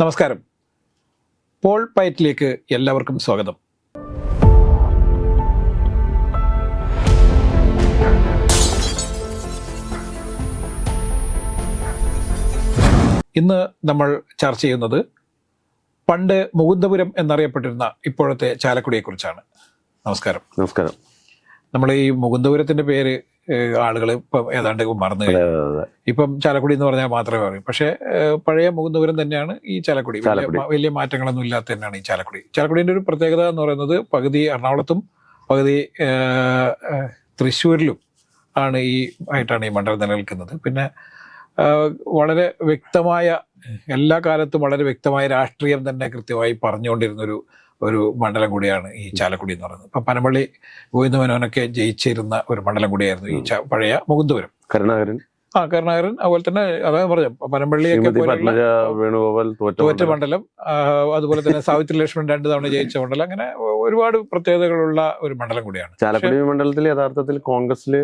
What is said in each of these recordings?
നമസ്കാരം. പോൾ പൈറ്റിലേക്ക് എല്ലാവർക്കും സ്വാഗതം. ഇന്ന് നമ്മൾ ചർച്ച ചെയ്യുന്നത് പണ്ട് മുകുന്ദപുരം എന്നറിയപ്പെട്ടിരുന്ന ഇപ്പോഴത്തെ ചാലക്കുടിയെക്കുറിച്ചാണ്. നമസ്കാരം. നമസ്കാരം. നമ്മൾ ഈ മുകുന്ദപുരത്തിന്റെ പേര് ആളുകൾ ഇപ്പം ഏതാണ്ട് മറന്നു കഴിഞ്ഞു. ഇപ്പം ചാലക്കുടി എന്ന് പറഞ്ഞാൽ മാത്രമേ പറയൂ. പക്ഷേ പഴയ മുകുന്ദപുരം തന്നെയാണ് ഈ ചാലക്കുടി. വലിയ. മാറ്റങ്ങളൊന്നും ഇല്ലാത്ത തന്നെയാണ് ഈ ചാലക്കുടി. ചാലക്കുടിന്റെ ഒരു പ്രത്യേകത എന്ന് പറയുന്നത് പകുതി എറണാകുളത്തും പകുതി തൃശ്ശൂരിലും ആണ് ഈ ആയിട്ടാണ് ഈ മണ്ഡലം നിലനിൽക്കുന്നത്. പിന്നെ വളരെ വ്യക്തമായ എല്ലാ കാലത്തും വളരെ വ്യക്തമായ രാഷ്ട്രീയം തന്നെ കൃത്യമായി പറഞ്ഞുകൊണ്ടിരുന്ന ഒരു മണ്ഡലം കൂടിയാണ് ഈ ചാലക്കുടി എന്ന് പറയുന്നത്. അപ്പം പനമ്പള്ളി ഗോവിന്ദമനോനൊക്കെ ജയിച്ചിരുന്ന ഒരു മണ്ഡലം കൂടിയായിരുന്നു ഈ പഴയ മുകുന്ദപുരം. കരുണാകരൻ. ആ കരുണാകരൻ അതുപോലെ തന്നെ അതാ പറഞ്ഞു പനമ്പള്ളിയൊക്കെ വേണുഗോപാൽ തോറ്റ മണ്ഡലം. അതുപോലെ തന്നെ സാവിത്രി ലക്ഷ്മൺ രണ്ട് തവണ ജയിച്ച മണ്ഡലം അങ്ങനെ ഒരുപാട് പ്രത്യേകതകളുള്ള ഒരു മണ്ഡലം കൂടിയാണ്. ചാലക്കുടി മണ്ഡലത്തിൽ യഥാർത്ഥത്തിൽ കോൺഗ്രസിൽ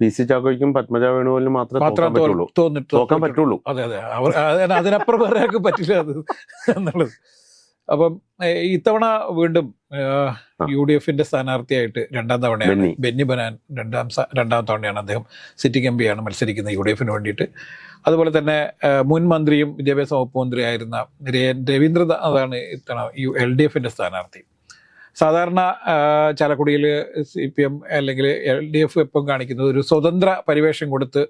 പി സി ചാക്കോയ്ക്കും പത്മജ വേണുപോലും മാത്രമേ മാത്രം തോക്കാൻ പറ്റുള്ളൂ തോക്കാൻ പറ്റുള്ളൂ. അതെ അതെ. അതിനപ്പുറം വേറെ പറ്റില്ല അത് എന്നുള്ളത്. അപ്പം ഇത്തവണ വീണ്ടും. യു ഡി എഫിന്റെ സ്ഥാനാർത്ഥിയായിട്ട് രണ്ടാം തവണയാണ് ബെന്നി. ബനാൻ രണ്ടാം രണ്ടാം തവണയാണ് അദ്ദേഹം സിറ്റിംഗ് എം പിയാണ് മത്സരിക്കുന്നത് യു ഡി എഫിന് വേണ്ടിയിട്ട് അതുപോലെ തന്നെ മുൻ മന്ത്രിയും വിദ്യാഭ്യാസ വകുപ്പ് മന്ത്രിയായിരുന്ന രവീന്ദ്രനാഥാണ് ഇത്തവണ യു എൽ ഡി എഫിന്റെ സ്ഥാനാർത്ഥി സാധാരണ ചാലക്കുടിയിൽ സി പി എം അല്ലെങ്കിൽ എൽ ഡി എഫ് എപ്പം കാണിക്കുന്നത് ഒരു സ്വതന്ത്ര പരിവേഷം കൊടുത്ത്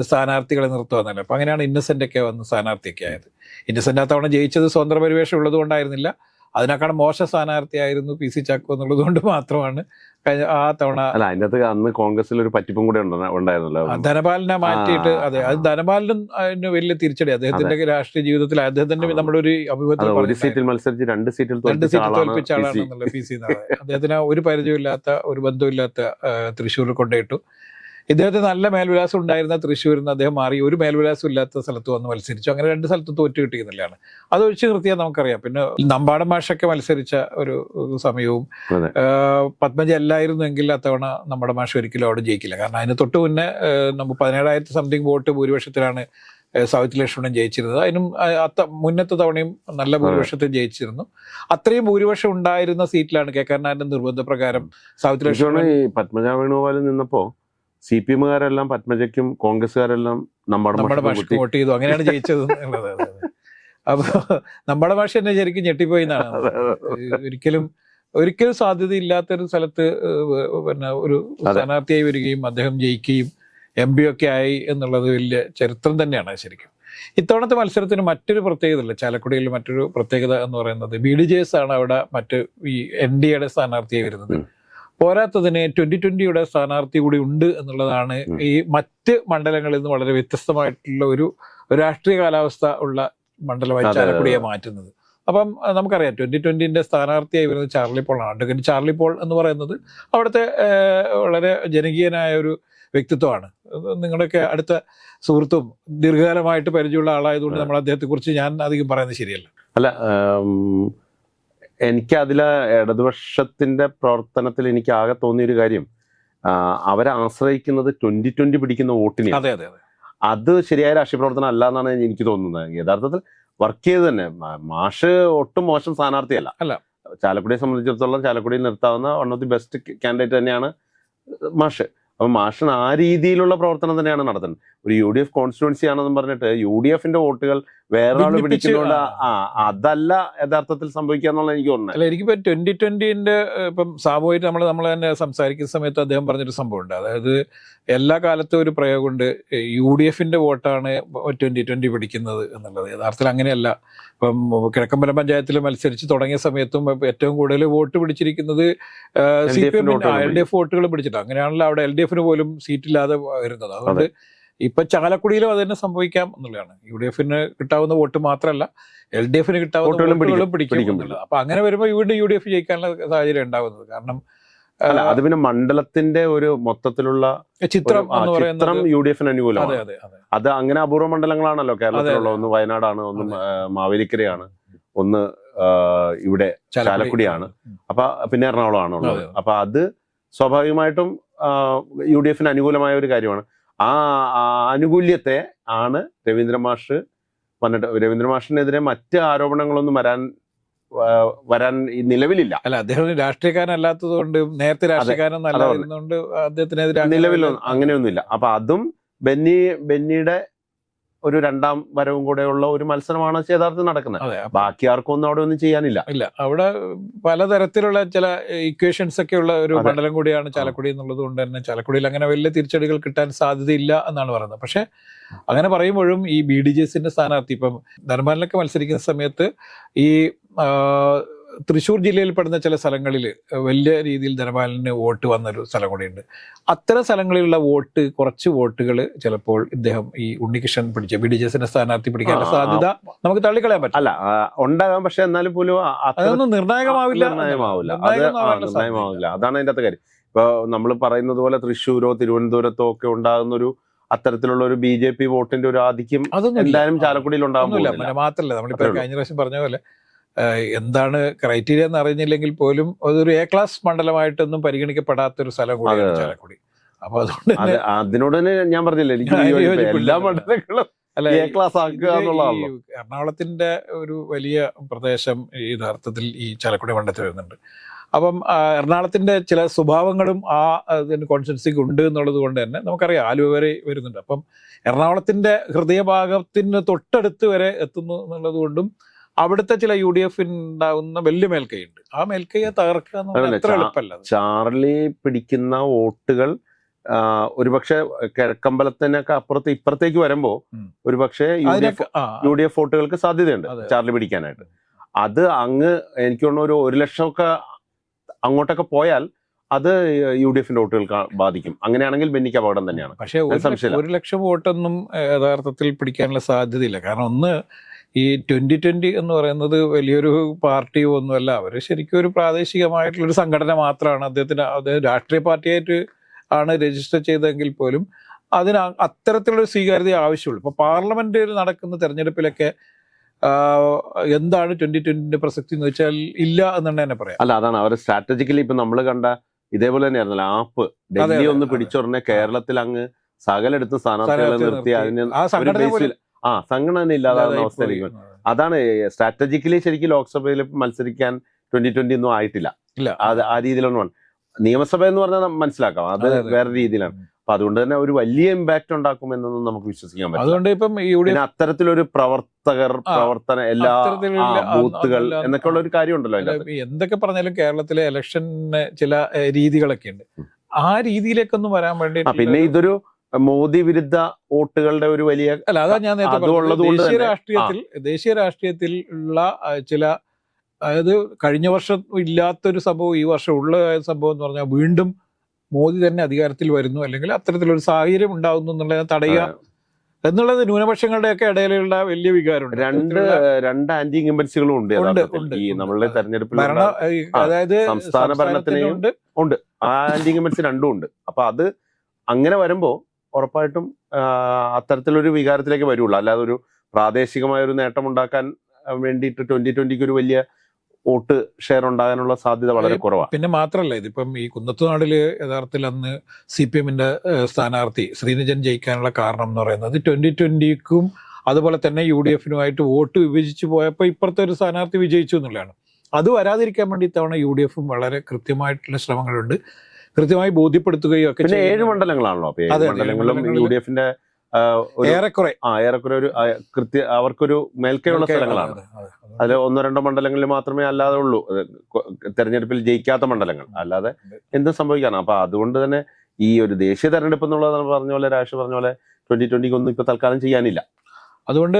സ്ഥാനാർത്ഥികളെ നിർത്തുക എന്നല്ല അപ്പം അങ്ങനെയാണ് ഇന്നസെന്റ് ഒക്കെ വന്ന് സ്ഥാനാർത്ഥിയൊക്കെ ആയത്. ഇന്നസെന്റ് ആ തവണ ജയിച്ചത് സ്വതന്ത്ര പരിവേഷം ഉള്ളത് കൊണ്ടായിരുന്നില്ല. അതിനേക്കാളും മോശ സ്ഥാനാർത്ഥിയായിരുന്നു പി സി ചാക്കോ എന്നുള്ളത് കൊണ്ട് മാത്രമാണ് കഴിഞ്ഞ ആ തവണ അല്ല അതിനകത്ത് അന്ന് കോൺഗ്രസിൽ ഒരു പറ്റിപ്പും കൂടെ ഉണ്ടാ- ഉണ്ടായിരുന്നല്ലോ. ധനപാലിനെ മാറ്റിയിട്ട് അതെ അത് ധനപാലിനും അതിന് വലിയ തിരിച്ചടി. അദ്ദേഹത്തിന്റെ രാഷ്ട്രീയ ജീവിതത്തിൽ അദ്ദേഹത്തിന്റെ നമ്മളൊരു നമ്മുടെ ഒരു അഭിമുഖത്തിൽ ഒരു. സീറ്റിൽ മത്സരിച്ച് രണ്ട് സീറ്റിൽ രണ്ട് സീറ്റിൽ തോൽപ്പിച്ച ആളാണെന്നുള്ള പി സി അദ്ദേഹത്തിന് ഒരു പരിചയമില്ലാത്ത ഒരു ബന്ധമില്ലാത്ത തൃശ്ശൂരിൽ കൊണ്ടുപോയിട്ടു. ഇദ്ദേഹത്തിന് നല്ല മേൽവിലാസം ഉണ്ടായിരുന്ന തൃശ്ശൂരിൽ നിന്ന് അദ്ദേഹം മാറി. ഒരു മേൽവിലാസം ഇല്ലാത്ത സ്ഥലത്ത് വന്ന് മത്സരിച്ചു. അങ്ങനെ രണ്ട് സ്ഥലത്ത് തോറ്റു കിട്ടിയെന്നുള്ളതാണ് അത് ഒഴിച്ചു നിർത്തിയാൽ നമുക്കറിയാം. പിന്നെ നമ്പാടൻ മാഷൊക്കെ മത്സരിച്ച ഒരു സമയവും പത്മജ അല്ലായിരുന്നെങ്കിൽ അത്തവണ നമ്മുടെ മാഷ ഒരിക്കലും അവിടെ ജയിക്കില്ല. കാരണം അതിന് തൊട്ട് മുന്നേ നമ്മൾ നമുക്ക് പതിനേഴായിരത്തി സംതിങ് വോട്ട് ഭൂരിപക്ഷത്തിലാണ് സൗത്ത് ലക്ഷ്മണൻ ജയിച്ചിരുന്നത്. അതിനും അത്ത മുന്നത്തെ തവണയും നല്ല ഭൂരിപക്ഷത്തിൽ ജയിച്ചിരുന്നു. അത്രയും ഭൂരിപക്ഷം ഉണ്ടായിരുന്ന സീറ്റിലാണ് കെ. കരുണാകരന്റെ നിർബന്ധപ്രകാരം സൗത്ത് ലക്ഷ്മണൻ പത്മജ വേണുഗോപാലിൽ നിന്നപ്പോ സി പി എമ്മുകാരെല്ലാം പത്മജയ്ക്കും കോൺഗ്രസ്സുകാരെല്ലാം നമ്മുടെ വോട്ട് ചെയ്തു. അങ്ങനെയാണ് ജയിച്ചത് അപ്പോൾ നമ്മുടെ ഭാഷ തന്നെ ശരിക്കും ഞെട്ടിപ്പോയി എന്നാണ്. ഒരിക്കലും ഒരിക്കലും സാധ്യതയില്ലാത്തൊരു സ്ഥലത്ത് പിന്നെ ഒരു. സ്ഥാനാർത്ഥിയായി വരികയും അദ്ദേഹം ജയിക്കുകയും എം പി ഒക്കെ ആയി എന്നുള്ളത് വലിയ ചരിത്രം തന്നെയാണ് ശരിക്കും. ഇത്തവണത്തെ മത്സരത്തിന് മറ്റൊരു പ്രത്യേകത ഇല്ല ചാലക്കുടിയിൽ മറ്റൊരു പ്രത്യേകത എന്ന് പറയുന്നത് ബി ഡി ജെ എസ് ആണ് അവിടെ മറ്റ് ഈ എൻ ഡി എയുടെ സ്ഥാനാർത്ഥിയായി വരുന്നത്. പോരാത്തതിന് ട്വന്റി ട്വന്റിയുടെ സ്ഥാനാർത്ഥി കൂടി ഉണ്ട് എന്നുള്ളതാണ് ഈ മറ്റ് മണ്ഡലങ്ങളിൽ നിന്ന് വളരെ വ്യത്യസ്തമായിട്ടുള്ള ഒരു രാഷ്ട്രീയ കാലാവസ്ഥ ഉള്ള മണ്ഡലമായി ചാലക്കുടിയെ മാറ്റുന്നത്. അപ്പം നമുക്കറിയാം ട്വന്റി ട്വന്റിന്റെ സ്ഥാനാർത്ഥിയായി വരുന്നത് ചാർലി പോളാണ് അഡ്വക്കേറ്റ് ചാർലി പോൾ എന്ന് പറയുന്നത് അവിടുത്തെ വളരെ ജനകീയനായ ഒരു വ്യക്തിത്വമാണ്. നിങ്ങളുടെയൊക്കെ അടുത്ത സുഹൃത്തും ദീർഘകാലമായിട്ട് പരിചയമുള്ള ആളായതുകൊണ്ട് നമ്മൾ അദ്ദേഹത്തെ കുറിച്ച് ഞാൻ അധികം പറയുന്നത് ശരിയല്ല. അല്ല എനിക്ക് അതിൽ ഇടതുപക്ഷത്തിന്റെ പ്രവർത്തനത്തിൽ എനിക്ക് ആകെ തോന്നിയ ഒരു കാര്യം അവരെ ആശ്രയിക്കുന്നത് ട്വന്റി ട്വന്റി പിടിക്കുന്ന വോട്ടിനെ അതെ അതെ അതെ. അത് ശരിയായ രാഷ്ട്രീയ പ്രവർത്തനം അല്ല എന്നാണ് എനിക്ക് തോന്നുന്നത്. യഥാർത്ഥത്തിൽ വർക്ക് ചെയ്ത് തന്നെ. മാഷ് ഒട്ടും മോശം സ്ഥാനാർത്ഥിയല്ല. അല്ല. ചാലക്കുടിയെ സംബന്ധിച്ചിടത്തോളം ചാലക്കുടിയിൽ നിർത്താവുന്ന one of the best candidate തന്നെയാണ് മാഷ്. അപ്പൊ മാഷൻ ആ രീതിയിലുള്ള പ്രവർത്തനം തന്നെയാണ് നടത്തുന്നത്. ഒരു യു ഡി എഫ് കോൺസ്റ്റിറ്റ്യുവൻസി ആണെന്ന് പറഞ്ഞിട്ട് യു ഡി എഫിന്റെ വോട്ടുകൾ വേറെ ആൾ പിടിച്ചുകൊണ്ട് ആ. അതല്ല യഥാർത്ഥത്തിൽ സംഭവിക്കുക എന്നുള്ള എനിക്ക് തോന്നുന്നത് അല്ല എനിക്കിപ്പോ ട്വന്റി ട്വന്റിന്റെ ഇപ്പം സാമൂഹിക നമ്മൾ നമ്മൾ തന്നെ സംസാരിക്കുന്ന സമയത്ത് അദ്ദേഹം പറഞ്ഞൊരു സംഭവമുണ്ട്. അതായത് എല്ലാ കാലത്തും ഒരു പ്രയോഗമുണ്ട്. യു ഡി എഫിന്റെ വോട്ടാണ് ട്വന്റി ട്വന്റി പിടിക്കുന്നത് എന്നുള്ളത്. യഥാർത്ഥത്തിൽ അങ്ങനെയല്ല. ഇപ്പം കിഴക്കമ്പലം പഞ്ചായത്തിൽ മത്സരിച്ച് തുടങ്ങിയ സമയത്തും ഏറ്റവും കൂടുതൽ വോട്ട് പിടിച്ചിരിക്കുന്നത് സി പി വോട്ടുകൾ എൽ ഡി എഫ് വോട്ടുകൾ പിടിച്ചിട്ടുണ്ട് അങ്ങനെയാണല്ലോ അവിടെ എൽ ഡി എഫിന് പോലും സീറ്റില്ലാതെ വരുന്നത്. അതുകൊണ്ട് ഇപ്പൊ ചാലക്കുടിയിലും അത് തന്നെ സംഭവിക്കാം എന്നുള്ളതാണ്. യു ഡി എഫിന് കിട്ടാവുന്ന വോട്ട് മാത്രമല്ല എൽ ഡി എഫിന് കിട്ടാവുന്ന വോട്ടുകളും പിടിക്കും, അപ്പൊ അങ്ങനെ വരുമ്പോൾ വീണ്ടും യു ഡി എഫ് ജയിക്കാനുള്ള സാഹചര്യം ഉണ്ടാവുന്നത് കാരണം അല്ല അത് പിന്നെ മണ്ഡലത്തിന്റെ ഒരു മൊത്തത്തിലുള്ള ചിത്രം ചിത്രം യു ഡി എഫിന് അനുകൂലമാണ്. അതെ അങ്ങനെ അപൂർവ മണ്ഡലങ്ങളാണല്ലോ കേരളത്തിലുള്ള. ഒന്ന് വയനാടാണ് ഒന്ന് മാവേലിക്കരയാണ് ഒന്ന് ഇവിടെ ചാലക്കുടിയാണ്. അപ്പൊ പിന്നെ എറണാകുളമാണ് ഉള്ളത് അപ്പൊ അത് സ്വാഭാവികമായിട്ടും യു ഡി എഫിന് അനുകൂലമായ ഒരു കാര്യമാണ്. ആ ആനുകൂല്യത്തെ ആണ് രവീന്ദ്ര മാഷ് വന്നിട്ട് രവീന്ദ്ര മാഷിനെതിരെ മറ്റ് ആരോപണങ്ങളൊന്നും വരാൻ വരാൻ നിലവിലില്ല. അല്ല അദ്ദേഹം രാഷ്ട്രീയക്കാരനല്ലാത്തത് കൊണ്ട് നേരത്തെ രാഷ്ട്രീയക്കാരൻ നിലവിലൊന്നും അങ്ങനെയൊന്നുമില്ല. അപ്പൊ അതും ബെന്നി ബെന്നിയുടെ ഒരു രണ്ടാം വരവും കൂടെയുള്ള ഒരു മത്സരമാണ് യഥാർത്ഥത്തിൽ നടക്കുന്നത്. ബാക്കി ആർക്കും ഒന്നും അവിടെ ഒന്നും ചെയ്യാനില്ല. ഇല്ല അവിടെ പലതരത്തിലുള്ള ചില ഇക്വേഷൻസ് ഒക്കെ ഉള്ള ഒരു മണ്ഡലം കൂടിയാണ് ചാലക്കുടി എന്നുള്ളത് കൊണ്ട് തന്നെ ചാലക്കുടിയിൽ അങ്ങനെ വലിയ തിരിച്ചടികൾ കിട്ടാൻ സാധ്യതയില്ല എന്നാണ് പറയുന്നത്. പക്ഷെ അങ്ങനെ പറയുമ്പോഴും ഈ ബി ഡി ജെ എസിന്റെ സ്ഥാനാർത്ഥി ഇപ്പം ധർമാനിലൊക്കെ മത്സരിക്കുന്ന സമയത്ത് ഈ തൃശ്ശൂർ ജില്ലയിൽ പെടുന്ന ചില സ്ഥലങ്ങളിൽ വലിയ രീതിയിൽ ധനപാലന് വോട്ട് വന്നൊരു സ്ഥലം കൂടിയുണ്ട്. അത്തരം സ്ഥലങ്ങളിലുള്ള വോട്ട് കുറച്ച് വോട്ടുകൾ ചിലപ്പോൾ ഇദ്ദേഹം ഈ ഉണ്ണികൃഷ്ണൻ പിടിച്ച ബി ഡി ജെ എസിന്റെ സ്ഥാനാർത്ഥി പിടിക്കാനുള്ള ആ. സാധ്യത നമുക്ക് തള്ളിക്കളയാൻ പറ്റില്ല അല്ല ഉണ്ടാകാം. പക്ഷെ എന്നാലും പോലും അതൊന്നും നിർണായകമാവില്ല. അതാണ് അതിന്റെ അകത്ത് കാര്യം. ഇപ്പൊ നമ്മൾ പറയുന്നത് പോലെ തൃശ്ശൂരോ തിരുവനന്തപുരത്തോ ഒക്കെ ഉണ്ടാകുന്ന ഒരു അത്തരത്തിലുള്ള ഒരു ബി ജെ പി വോട്ടിന്റെ ഒരു ആധിക്യം. എന്തായാലും ചാലക്കുടിയിൽ ഉണ്ടാകുന്നില്ല മാത്രമല്ല നമ്മളിപ്പോ കഴിഞ്ഞ പ്രാവശ്യം പറഞ്ഞ പോലെ എന്താണ് ക്രൈറ്റീരിയ എന്ന് അറിഞ്ഞില്ലെങ്കിൽ പോലും അതൊരു എ ക്ലാസ് മണ്ഡലമായിട്ടൊന്നും പരിഗണിക്കപ്പെടാത്ത ഒരു സ്ഥലം കൂടിയാണ് ചാലക്കുടി. അപ്പൊ അതുകൊണ്ട് തന്നെ അതിനോട് തന്നെ ഞാൻ പറഞ്ഞില്ലേ എനിക്ക്. എല്ലാ മണ്ഡലങ്ങളും എ ക്ലാസ് ആക്കുക എന്നുള്ളതാണല്ലോ. എറണാകുളത്തിന്റെ ഒരു വലിയ പ്രദേശം ഈ യഥാർത്ഥത്തിൽ ഈ ചാലക്കുടി മണ്ഡലത്തിൽ വരുന്നുണ്ട്. അപ്പം എറണാകുളത്തിന്റെ ചില സ്വഭാവങ്ങളും ആ അതിന് കോൺസ്റ്റൻസിക്ക് ഉണ്ട് എന്നുള്ളത് കൊണ്ട് തന്നെ നമുക്കറിയാം ആലുവ വരെ വരുന്നുണ്ട്. അപ്പം എറണാകുളത്തിന്റെ ഹൃദയഭാഗത്തിന് തൊട്ടടുത്ത് വരെ എത്തുന്നു എന്നുള്ളത് കൊണ്ടും അവിടുത്തെ ചില യു ഡി എഫിന് ഉണ്ടാകുന്ന വലിയ മേൽക്കൈയുണ്ട്. ആ മേൽക്കൈയെ തകർക്കുക. ചാർലി പിടിക്കുന്ന വോട്ടുകൾ ഒരുപക്ഷെ കിഴക്കമ്പലത്തിനൊക്കെ അപ്പുറത്ത് ഇപ്പുറത്തേക്ക് വരുമ്പോ ഉം. ഒരുപക്ഷെ U D F U D F വോട്ടുകൾക്ക് സാധ്യതയുണ്ട്. ചാർലി പിടിക്കാനായിട്ട്. അത് അങ്ങ് എനിക്ക് തോന്നുന്നു ഒരു ഒരു ലക്ഷമൊക്കെ അങ്ങോട്ടൊക്കെ പോയാൽ അത് യു ഡി എഫിന്റെ വോട്ടുകൾക്ക് ബാധിക്കും. അങ്ങനെയാണെങ്കിൽ ബെന്നിക്ക് അപകടം തന്നെയാണ്. പക്ഷേ ഒരു ലക്ഷം- വോട്ടൊന്നും യഥാർത്ഥത്തിൽ പിടിക്കാനുള്ള സാധ്യതയില്ല. കാരണം ഒന്ന് ഈ ട്വന്റി ട്വന്റി എന്ന് പറയുന്നത് വലിയൊരു പാർട്ടിയോ ഒന്നുമല്ല. അവർ ശരിക്കും ഒരു പ്രാദേശികമായിട്ടുള്ളൊരു സംഘടന മാത്രമാണ്. അദ്ദേഹത്തിന് അദ്ദേഹം രാഷ്ട്രീയ പാർട്ടിയായിട്ട് ആണ് രജിസ്റ്റർ ചെയ്തതെങ്കിൽ പോലും അതിന് അത്തരത്തിലുള്ള സ്വീകാര്യത ആവശ്യമുള്ളൂ. ഇപ്പൊ പാർലമെന്റിൽ നടക്കുന്ന തെരഞ്ഞെടുപ്പിലൊക്കെ എന്താണ് ട്വന്റി ട്വന്റിന്റെ പ്രസക്തി എന്ന് വെച്ചാൽ ഇല്ല എന്നാണ് തന്നെ പറയാം. അല്ല അതാണ്. അവർ സ്ട്രാറ്റജിക്കലി ഇപ്പൊ നമ്മൾ കണ്ട ഇതേപോലെ തന്നെയായിരുന്നല്ലോ. ആപ്പ് ഡൽഹി ഒന്ന്. പിടിച്ചുടനെ കേരളത്തിൽ അങ്ങ് സകലെടുത്ത് സ്ഥാനാർത്ഥികളെ നിർത്തി. അതിന് ആ സംഘടന ഇല്ലാതാകുന്ന അവസ്ഥയിലേക്ക് അതാണ് സ്ട്രാറ്റജിക്കലി ശരിക്കും ലോക്സഭയിൽ മത്സരിക്കാൻ ട്വന്റി ട്വന്റി ഒന്നും ആയിട്ടില്ല. അത് ആ രീതിയിലൊന്നും. നിയമസഭ എന്ന് പറഞ്ഞാൽ മനസ്സിലാക്കാം. അത്. വേറെ രീതിയിലാണ്. അപ്പൊ അതുകൊണ്ട് തന്നെ ഒരു വലിയ ഇമ്പാക്ട് ഉണ്ടാക്കും എന്നൊന്നും നമുക്ക് വിശ്വസിക്കാൻ പറ്റും അതുകൊണ്ട് ഇപ്പം പിന്നെ അത്തരത്തിലൊരു പ്രവർത്തകർ പ്രവർത്തന എല്ലാ ബൂത്തുകൾ എന്നൊക്കെ ഉള്ള ഒരു കാര്യം ഉണ്ടല്ലോ എന്തൊക്കെ പറഞ്ഞാലും കേരളത്തിലെ ഇലക്ഷന് ചില രീതികളൊക്കെ ഉണ്ട് ആ രീതിയിലേക്കൊന്നും വരാൻ വേണ്ടി പിന്നെ ഇതൊരു മോദി വിരുദ്ധ വോട്ടുകളുടെ ഒരു വലിയ അല്ല അതാ ഞാൻ ദേശീയ രാഷ്ട്രീയത്തിൽ ദേശീയ രാഷ്ട്രീയത്തിൽ ഉള്ള ചില അതായത് കഴിഞ്ഞ വർഷം ഇല്ലാത്തൊരു സംഭവം ഈ വർഷം ഉള്ള സംഭവം എന്ന് പറഞ്ഞാൽ വീണ്ടും മോദി തന്നെ അധികാരത്തിൽ വരുന്നു. അല്ലെങ്കിൽ അത്തരത്തിലൊരു സാഹചര്യം ഉണ്ടാകുന്നു എന്നുള്ളത് തടയുക എന്നുള്ളത് ന്യൂനപക്ഷങ്ങളുടെയൊക്കെ ഇടയിലുള്ള വലിയ വികാരമുണ്ട്. രണ്ട് രണ്ട് ആന്റി ഇൻകംബൻസികളും ഉണ്ട് ഈ. നമ്മളുടെ തെരഞ്ഞെടുപ്പിൽ അതായത് സംസ്ഥാന സംസ്ഥാനത്തിനുണ്ട് ഉണ്ട്. ആ ആന്റി ഇൻകംബൻസി രണ്ടും ഉണ്ട്. അപ്പൊ അത് അങ്ങനെ വരുമ്പോ ഉറപ്പായിട്ടും അത്തരത്തിലൊരു വികാരത്തിലേക്ക് വരുള്ളൂ. അല്ലാതെ ഒരു പ്രാദേശികമായ ഒരു നേട്ടം ഉണ്ടാക്കാൻ വേണ്ടിയിട്ട് ട്വന്റി ട്വന്റിക്ക് ഒരു വലിയ വോട്ട് ഷെയർ ഉണ്ടാകാനുള്ള സാധ്യത വളരെ കുറവാണ് പിന്നെ മാത്രമല്ല ഇതിപ്പം ഈ കുന്നത്തുനാടിൽ യഥാർത്ഥത്തിൽ അന്ന് സി പി എമ്മിന്റെ സ്ഥാനാർത്ഥി ശ്രീനിജൻ ജയിക്കാനുള്ള കാരണം എന്ന് പറയുന്നത് ട്വന്റി ട്വന്റിക്കും അതുപോലെ തന്നെ യു ഡി എഫിനുമായിട്ട് വോട്ട് വിഭജിച്ചു പോയപ്പോൾ ഇപ്പുറത്തെ ഒരു സ്ഥാനാർത്ഥി വിജയിച്ചു എന്നുള്ളതാണ്. അത് വരാതിരിക്കാൻ വേണ്ടി തവണ യു ഡി എഫും വളരെ കൃത്യമായിട്ടുള്ള ശ്രമങ്ങളുണ്ട്. കൃത്യമായി ബോധ്യപ്പെടുത്തുകയും ഒക്കെ പിന്നെ ഏഴ് മണ്ഡലങ്ങളാണല്ലോ. അപ്പൊ മണ്ഡലങ്ങളിലും യു ഡി എഫിന്റെ ഏറെക്കുറെ. ആ ഏറെക്കുറെ ഒരു കൃത്യ അവർക്കൊരു മേൽക്കൈയുള്ള സ്ഥലങ്ങളാണ്. അതെ, അതെ, അതെ. അതിൽ ഒന്നോ രണ്ടോ മണ്ഡലങ്ങളിൽ മാത്രമേ അല്ലാതെ ഉള്ളൂ. തെരഞ്ഞെടുപ്പിൽ ജയിക്കാത്ത മണ്ഡലങ്ങൾ. അല്ലാതെ എന്തും സംഭവിക്കാണ്. അപ്പൊ അതുകൊണ്ട് തന്നെ ഈ ഒരു ദേശീയ തെരഞ്ഞെടുപ്പ് എന്നുള്ളത് പറഞ്ഞ പോലെ രാഷ്ട്രീയ പറഞ്ഞ പോലെ ട്വന്റി ട്വന്റിക്ക് ഒന്നും ഇപ്പൊ തൽക്കാലം ചെയ്യാനില്ല. അതുകൊണ്ട്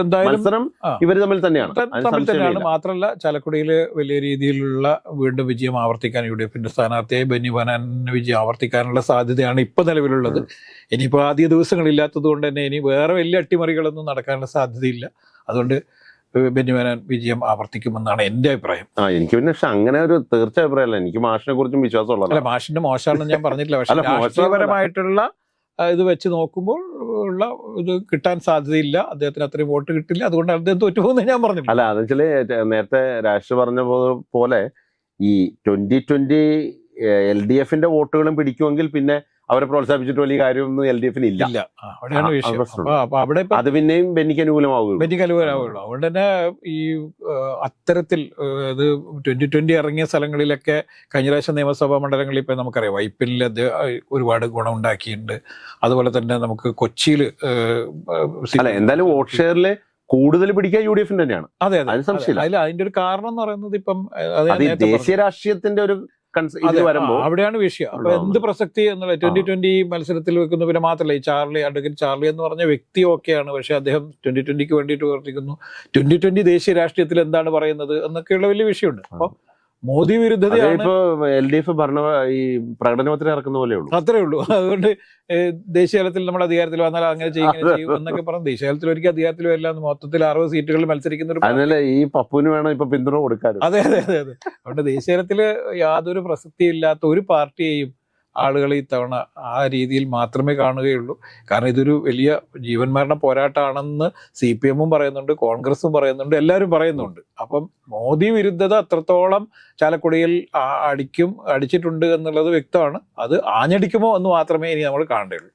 എന്തായാലും മത്സരം ഇവർ തമ്മിൽ തന്നെയാണ്. തമ്മിൽ തന്നെയാണ്. മാത്രമല്ല ചാലക്കുടിയിൽ വലിയ രീതിയിലുള്ള വീണ്ടും വിജയം ആവർത്തിക്കാൻ യു ഡി എഫിന്റെ സ്ഥാനാർത്ഥിയായി ബെന്നി ബനാനിന് വിജയം ആവർത്തിക്കാനുള്ള സാധ്യതയാണ് ഇപ്പൊ നിലവിലുള്ളത്. ഇനിയിപ്പോ ആദ്യ ദിവസങ്ങളില്ലാത്തത് കൊണ്ട് തന്നെ ഇനി വേറെ വലിയ അട്ടിമറികളൊന്നും നടക്കാനുള്ള സാധ്യതയില്ല. അതുകൊണ്ട് ബെന്നിമാനാൻ വിജയം ആവർത്തിക്കുമെന്നാണ് എന്റെ അഭിപ്രായം. ആ എനിക്ക് പിന്നെ പക്ഷെ അങ്ങനെ ഒരു തീർച്ച അഭിപ്രായമല്ല. എനിക്ക് മാഷിനെ കുറിച്ചും വിശ്വാസമുള്ള മാഷിന്റെ മോശമാണെന്ന് ഞാൻ പറഞ്ഞിട്ടില്ല. പക്ഷെ മോശപരമായിട്ടുള്ള രാഷ്ട്രീയപരമായിട്ടുള്ള ഇത് വെച്ച് നോക്കുമ്പോൾ ഉള്ള ഇത് കിട്ടാൻ സാധ്യതയില്ല. അദ്ദേഹത്തിന് അത്രയും വോട്ട് കിട്ടില്ല. അതുകൊണ്ട് അദ്ദേഹം തോറ്റുപോകുന്ന ഞാൻ പറഞ്ഞു അല്ല അതെന്നുവെച്ചാൽ നേരത്തെ രാഷ്ട്രീയ പറഞ്ഞ പോലെ ഈ ട്വന്റി ട്വന്റി എൽ ഡി എഫിന്റെ വോട്ടുകളും പിടിക്കുമെങ്കിൽ പിന്നെ അവരെ പ്രോത്സാഹിപ്പിച്ചിട്ട് വലിയ കാര്യമൊന്നും എൽ ഡി എഫിന് ഇല്ല. അവിടെ അത് പിന്നെയും ബെന്നിക്ക് അനുകൂലമാവുകയുള്ളൂ. ബെന്നിക്ക് അനുകൂലമാകുള്ളൂ അതുകൊണ്ട് തന്നെ ഈ അത്തരത്തിൽ അത് ഇത് ട്വന്റി ട്വന്റി ഇറങ്ങിയ സ്ഥലങ്ങളിലൊക്കെ കഴിഞ്ഞ പ്രാവശ്യം നിയമസഭാ മണ്ഡലങ്ങളിൽ ഇപ്പം നമുക്കറിയാം. വൈപ്പിനിൽ അത് ഒരുപാട് ഗുണം ഉണ്ടാക്കിയിട്ടുണ്ട്. അതുപോലെ തന്നെ നമുക്ക് കൊച്ചിയിൽ അല്ല എന്തായാലും വോട്ട് ഷെയറിൽ കൂടുതൽ പിടിക്കുക യു ഡി എഫിന് തന്നെയാണ്. അതെ അതെ. അതിന് സംശയമില്ല. അതിൽ അതിന്റെ ഒരു കാരണം എന്ന് പറയുന്നത് ഇപ്പം. ദേശീയ രാഷ്ട്രീയത്തിന്റെ ഒരു അവിടെയാണ് വിഷയം. അപ്പൊ എന്ത് പ്രസക്തി എന്നുള്ള ട്വന്റി. ട്വന്റി മത്സരത്തിൽ വെക്കുന്ന പിന്നെ മാത്രമല്ല ഈ ചാർലി അഡ്വക്കേറ്റ് ചാർലി എന്ന് പറഞ്ഞ വ്യക്തി ഓക്കെയാണ് പക്ഷെ അദ്ദേഹം ട്വന്റി ട്വന്റിക്ക് വേണ്ടിയിട്ട് പ്രവർത്തിക്കുന്നു. ട്വന്റി ട്വന്റി ദേശീയ രാഷ്ട്രീയത്തിൽ എന്താണ് പറയുന്നത് എന്നൊക്കെയുള്ള വലിയ വിഷയമുണ്ട്. അപ്പൊ മോദി വിരുദ്ധത വിരുദ്ധതയാണ്. ഇപ്പോ എൽ ഡി എഫ് ഭരണ ഈ പ്രകടനപത്രം ഇറക്കുന്ന പോലെ ഉള്ളൂ. അത്രേ ഉള്ളൂ. അതുകൊണ്ട് ദേശീയതലത്തിൽ ദേശീയ തലത്തിൽ നമ്മൾ അധികാരത്തിൽ വന്നാൽ അങ്ങനെ ചെയ്യും എന്നൊക്കെ പറഞ്ഞ് ദേശീയ തലത്തിൽ ഒരിക്കൽ അധികാരത്തിൽ വരില്ല എന്ന് മൊത്തത്തിൽ അറുപത് സീറ്റുകൾ മത്സരിക്കുന്ന ഒരു ഈ പപ്പുവിന് വേണം ഇപ്പൊ പിന്തുണ കൊടുക്കാറ് അതെ അതെ അതെ അതെ. അതുകൊണ്ട് ദേശീയ തലത്തിൽ യാതൊരു പ്രസക്തിയില്ലാത്ത ഒരു പാർട്ടിയെയും ആളുകൾ ഇത്തവണ ആ രീതിയിൽ മാത്രമേ കാണുകയുള്ളൂ. കാരണം ഇതൊരു വലിയ ജീവൻ മരണ പോരാട്ടമാണെന്ന് സി പി എമ്മും പറയുന്നുണ്ട് കോൺഗ്രസും പറയുന്നുണ്ട് എല്ലാവരും പറയുന്നുണ്ട്. അപ്പം മോദി വിരുദ്ധത അത്രത്തോളം ചാലക്കുടിയിൽ അടിക്കും അടിച്ചിട്ടുണ്ട് എന്നുള്ളത് വ്യക്തമാണ്. അത് ആഞ്ഞടിക്കുമോ എന്ന് മാത്രമേ ഇനി നമ്മൾ കാണേണ്ടതുള്ളൂ